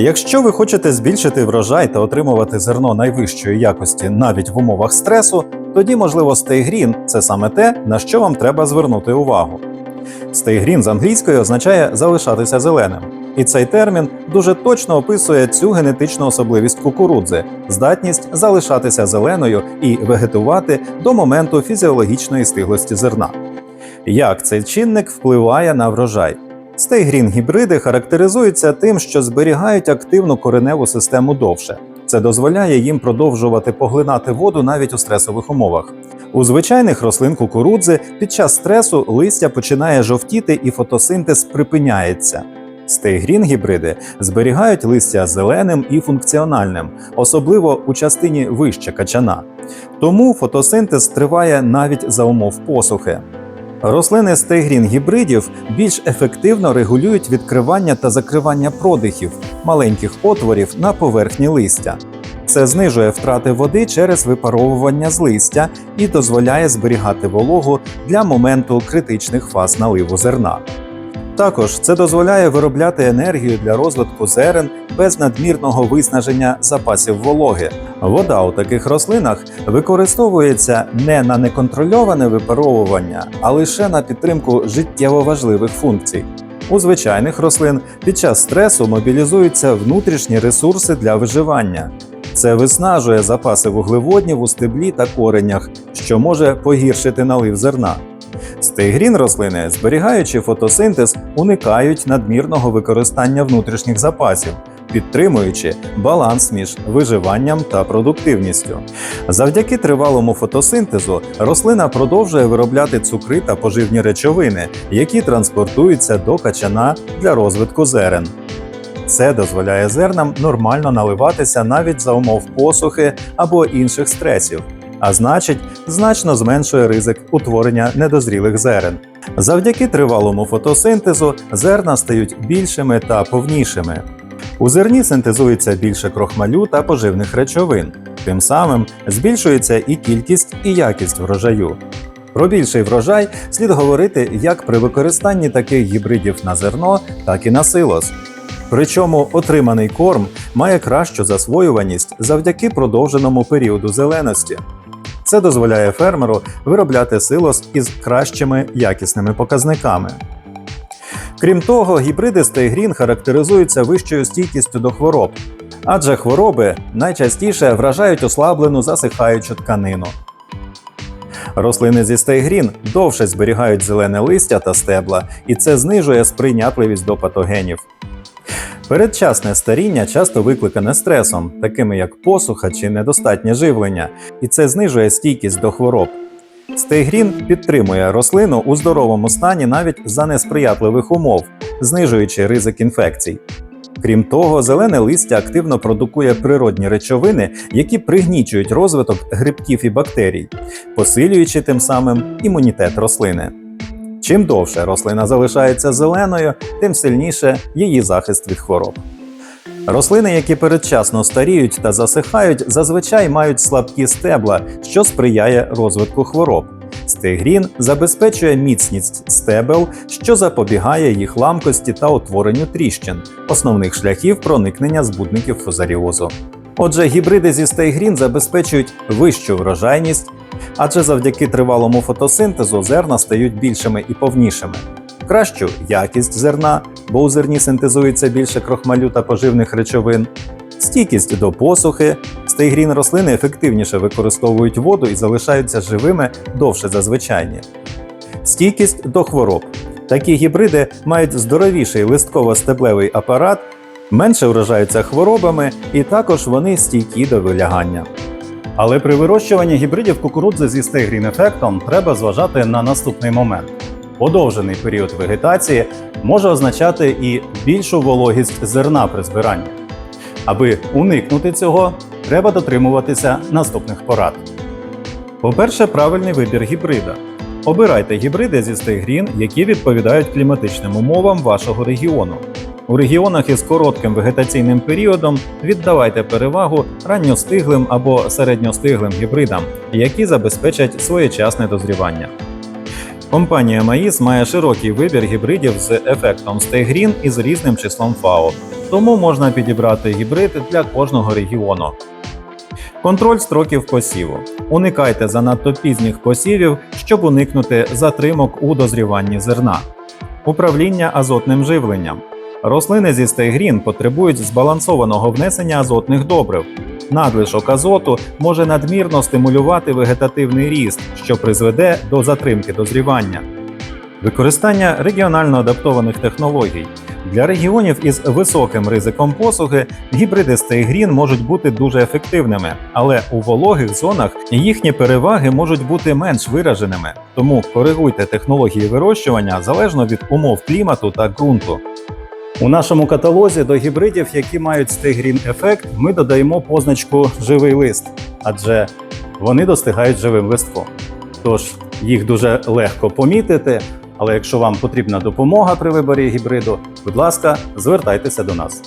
Якщо ви хочете збільшити врожай та отримувати зерно найвищої якості навіть в умовах стресу, тоді, можливо, стейгрін це саме те, на що вам треба звернути увагу. Стейгрін з англійської означає залишатися зеленим, і цей термін дуже точно описує цю генетичну особливість кукурудзи здатність залишатися зеленою і вегетувати до моменту фізіологічної стиглості зерна. Як цей чинник впливає на врожай? Стейгрін гібриди характеризуються тим, що зберігають активну кореневу систему довше. Це дозволяє їм продовжувати поглинати воду навіть у стресових умовах. У звичайних рослин кукурудзи під час стресу листя починає жовтіти і фотосинтез припиняється. Стейгрін гібриди зберігають листя зеленим і функціональним, особливо у частині вище качана. Тому фотосинтез триває навіть за умов посухи. Рослини стейгрін гібридів більш ефективно регулюють відкривання та закривання продихів, маленьких отворів на поверхні листя. Це знижує втрати води через випаровування з листя і дозволяє зберігати вологу для моменту критичних фаз наливу зерна. Також це дозволяє виробляти енергію для розвитку зерен без надмірного виснаження запасів вологи. Вода у таких рослинах використовується не на неконтрольоване випаровування, а лише на підтримку життєво важливих функцій. У звичайних рослин під час стресу мобілізуються внутрішні ресурси для виживання. Це виснажує запаси вуглеводнів у стеблі та коренях, що може погіршити налив зерна. Стейгрін рослини, зберігаючи фотосинтез, уникають надмірного використання внутрішніх запасів, підтримуючи баланс між виживанням та продуктивністю. Завдяки тривалому фотосинтезу рослина продовжує виробляти цукри та поживні речовини, які транспортуються до качана для розвитку зерен. Це дозволяє зернам нормально наливатися навіть за умов посухи або інших стресів, а значить, значно зменшує ризик утворення недозрілих зерен. Завдяки тривалому фотосинтезу зерна стають більшими та повнішими. У зерні синтезується більше крохмалю та поживних речовин. Тим самим збільшується і кількість, і якість врожаю. Про більший врожай слід говорити як при використанні таких гібридів на зерно, так і на силос. Причому отриманий корм має кращу засвоюваність завдяки продовженому періоду зеленості. Це дозволяє фермеру виробляти силос із кращими якісними показниками. Крім того, гібриди стейгрін характеризуються вищою стійкістю до хвороб, адже хвороби найчастіше вражають ослаблену засихаючу тканину. Рослини зі стейгрін довше зберігають зелене листя та стебла, і це знижує сприйнятливість до патогенів. Передчасне старіння часто викликане стресом, такими як посуха чи недостатнє живлення, і це знижує стійкість до хвороб. Стейгрін підтримує рослину у здоровому стані навіть за несприятливих умов, знижуючи ризик інфекцій. Крім того, зелене листя активно продукує природні речовини, які пригнічують розвиток грибків і бактерій, посилюючи тим самим імунітет рослини. Чим довше рослина залишається зеленою, тим сильніше її захист від хвороб. Рослини, які передчасно старіють та засихають, зазвичай мають слабкі стебла, що сприяє розвитку хвороб. Стегрін забезпечує міцність стебел, що запобігає їх ламкості та утворенню тріщин, основних шляхів проникнення збудників фузаріозу. Отже, гібриди зі стейгрін забезпечують вищу врожайність, адже завдяки тривалому фотосинтезу зерна стають більшими і повнішими, кращу якість зерна, бо у зерні синтезується більше крохмалю та поживних речовин, стійкість до посухи. Стейгрін рослини ефективніше використовують воду і залишаються живими довше за звичайні. Стійкість до хвороб. Такі гібриди мають здоровіший листково-стеблевий апарат, менше вражаються хворобами, і також вони стійкі до вилягання. Але при вирощуванні гібридів кукурудзи зі стейгрін ефектом треба зважати на наступний момент. Подовжений період вегетації може означати і більшу вологість зерна при збиранні. Аби уникнути цього, треба дотримуватися наступних порад. По-перше, правильний вибір гібрида. Обирайте гібриди зі стейгрін, які відповідають кліматичним умовам вашого регіону. У регіонах із коротким вегетаційним періодом віддавайте перевагу ранньостиглим або середньостиглим гібридам, які забезпечать своєчасне дозрівання. Компанія Маїс має широкий вибір гібридів з ефектом стейгрін і з різним числом ФАО. тому можна підібрати гібрид для кожного регіону. Контроль строків посіву. Уникайте занадто пізніх посівів, щоб уникнути затримок у дозріванні зерна. Управління азотним живленням. Рослини зі стейгрін потребують збалансованого внесення азотних добрив. Надлишок азоту може надмірно стимулювати вегетативний ріст, що призведе до затримки дозрівання. Використання регіонально адаптованих технологій. Для регіонів із високим ризиком посухи гібриди стейгрін можуть бути дуже ефективними, але у вологих зонах їхні переваги можуть бути менш вираженими. Тому коригуйте технології вирощування залежно від умов клімату та ґрунту. У нашому каталозі до гібридів, які мають стейгрін ефект, ми додаємо позначку живий лист, адже вони достигають живим листком. Тож їх дуже легко помітити. Але якщо вам потрібна допомога при виборі гібриду, будь ласка, звертайтеся до нас.